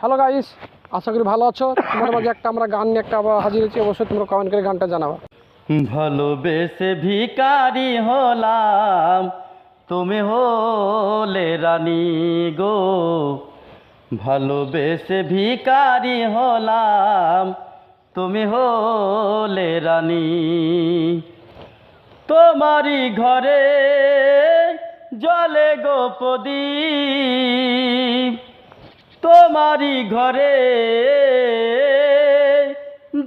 Hello guys আশা করি ভালো আছো। তোমার মাঝে একটা আমরা গান নিয়ে একটা আবার হাজির হয়েছি। অবশ্যই তোমরা কমেন্ট করে গানটা জানাবা। ভালোবেসে ভিকারি হলাম। তুমি হলে রানী গো। ভালোবেসে ভিকারি হলাম। তুমি হলে রানী। তোমারই ঘরে জলে গোপদীপ তোমারই ঘরে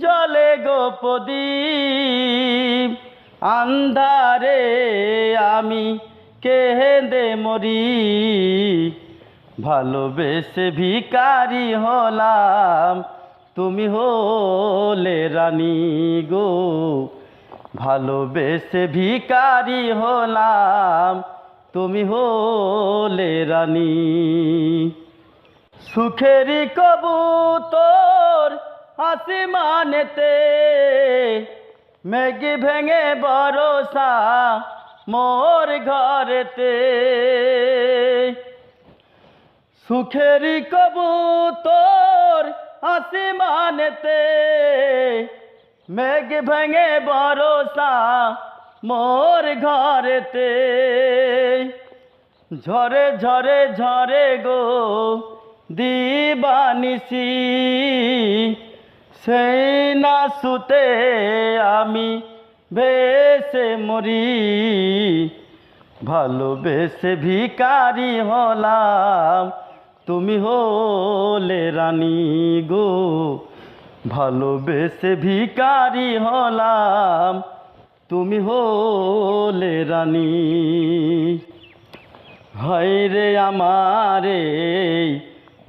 জলে গোপদীপ আন্ধারে আমি কেহেন্দে মরি। ভালোবেসে ভিকারি হলাম, তুমি হলে রানী গো। ভালোবেসে ভিকারি হলাম, তুমি হলে রানী সুখেরি কবুতর আসমানেতে, মেঘ ভেঙে বরসা মোর ঘরেতে। সুখেরি কবুতর আসমানেতে, মেঘ ভেঙে বরসা মোর ঘরেতে। ঝরে ঝরে ঝরে গো দিবানিসি সেই না সুতে আমি বেসে মরি। ভালোবেসে ভিকারি হলাম, তুমি হলে রানী গো। ভালোবেসে ভিকারি হলাম, তুমি হলে রানী। হয় রে আমারে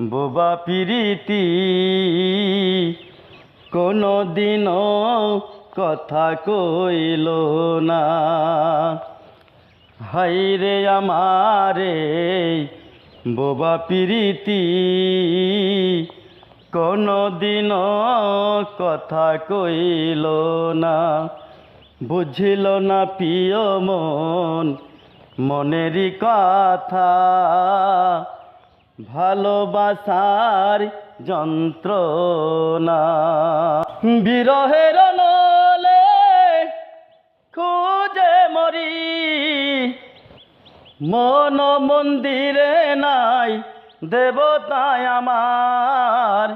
বোবা পিরিতি কোনো দিনও কথা কইল না। হাই রে আমারে বোবা পিরিতি কোনো দিনও কথা কইল না। বুঝিল না প্রিয় মন, মনেরই কথা। ভালোবাসার যন্ত্রণা। বিরহের নলে খুঁজে মরি। মন মন্দিরে নাই, দেবতায় আমার।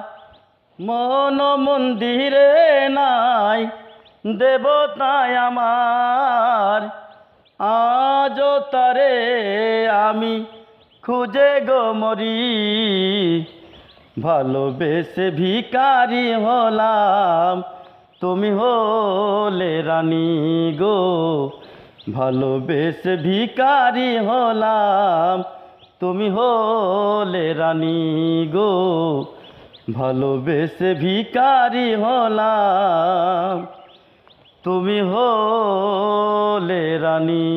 মন মন্দিরে নাই, দেবতায় আমার। আজ তারে আমি খুঁজে গো মরি, ভালোবেসে ভিকারি হলাম। তুমি হলে রানী গো, ভালোবেসে ভিকারি হলাম। তুমি হলে রানী গো, ভালোবেসে ভিকারি হলাম। তুমি হলে রানী।